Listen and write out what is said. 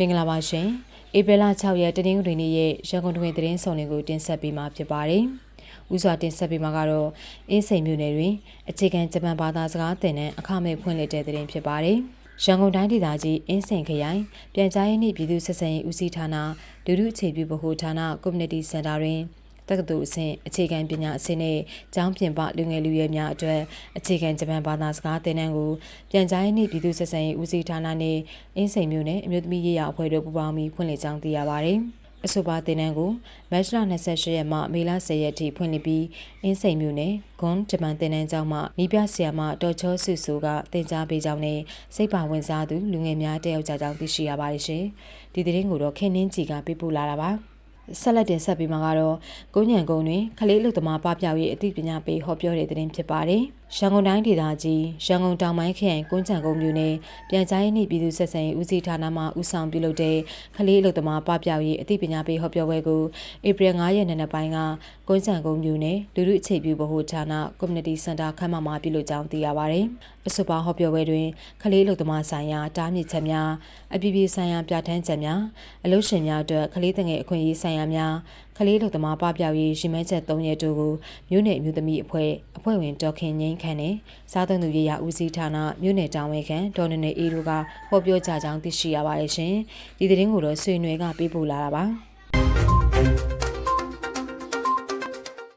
မင်္ဂလာပါရှင်ဧပြီလ6ရက်တနင်္ဂနွေနေ့ရဲ့ရန်ကုန်တွင်သတင်းဆောင်တွေကိုတင်ဆက်ပေးမှာဖြစ်ပါတယ်။ဦးစွာတင်ဆက်ပေးမှာကတော့အင်းစိန်မြို့နယ်တွင်အခြေခံဂျပန်ဘာသာစကားသင်တန်းအခမဲ့ဖွင့်လှစ်တဲ့သတင်းဖြစ်ပါတယ်။ရန်ကုန်တိုင်းဒေသကြီးအင်းစိန်ခရိုင်ပြန်ကြားရေးနှင့်ပြည်သူ့ဆက်ဆံရေးဦးစီးဌာနဒုတိယအခြေပြုဗဟိုဌာန Community Center တွင် တက္ကသိုလ်အဆင့်အခြေခံပညာအဆင့်နဲ့ကျောင်းပြင်ပလူငယ်လူရွယ်များအတွက်အခြေခံဂျပန်ဘာသာစကားသင်တန်းကိုပြန်ကြားရေးနှင့်ပြည်သူ့ဆက်ဆံရေးဦးစီးဌာနနှင့်အင်းစိန်မြို့နယ်အမျိုးသမီးရေးရာအဖွဲ့တို့ပူးပေါင်းပြီးဖွင့်လှစ်ကြောင်းသိရပါသည်။အဆိုပါသင်တန်းကိုမတ်လ28ရက်မှမေလ10ရက်ထိဖွင့်လှစ်ပြီးအင်းစိန်မြို့နယ်ဂွန်ဂျပန်သင်တန်းကျောင်းမှမိပြဆရာမတော်ချောစုစုကသင်ကြားပေးကြောင်းနဲ့စိတ်ပါဝင်စားသူလူငယ်များတက်ရောက်ကြကြောင်းသိရှိရပါတယ်ရှင်။ဒီသတင်းကိုတော့ခင်နှင်းကြည်ကပြပို့လာတာပါ။ ဆက်လက်တင်ဆက်ပြီးမှာကတော့ကုန်းညံကုန်းတွင်ခလေးလူသမားပပျောက်ရေးအသိပညာပေးဟောပြောတဲ့သတင်းဖြစ်ပါတယ်။ ရန်ကုန်တိုင်းဒေသကြီးရန်ကုန်တောင်ပိုင်းခရိုင်ကုန်းချံကုန်းမြို့နယ်ပြန်ကြားရေးနှင့်ပြည်သူ့ဆက်ဆံရေးဦးစီးဌာနမှဦးဆောင်ပြုလုပ်တဲ့ခလေးလူသမားပပျောက်ရေးအသိပညာပေးဟောပြောပွဲကိုဧပြီ9ရက်နေ့နက်ပိုင်းကကုန်းချံကုန်းမြို့နယ်လူလူအခြေပြုဗဟိုဌာန Community Center ခမ်းမမှာပြုလုပ်ကြောင်းသိရပါတယ်။အဆိုပါဟောပြောပွဲတွင်ခလေးလူသမားဆိုင်ရာတားမြစ်ချက်များအပြည်ပြည်ဆိုင်ရာပြဋ္ဌာန်းချက်များအလို့ရှင်များအတွက်ခလေးတငယ်အခွင့်အရေးဆိုင်ရာများ ခလေးလူသမားပပျောက်ရေးရည်မှန်းချက်၃ရက်တို့ကိုမြို့နယ်အမျိုးသမီးအဖွဲ့အဖွဲ့ဝင်ဒေါက်ခင်ငိမ့်ခန့်နဲ့စားသုံးသူရေးရာဦးစီးဌာနမြို့နယ်တာဝန်ခံဒေါ်နနေအေးတို့ကဟောပြောကြကြောင်းသိရှိရပါတယ်ရှင်။ဒီသတင်းကိုတော့ဆွေနွယ်ကပေးပို့လာတာပါ။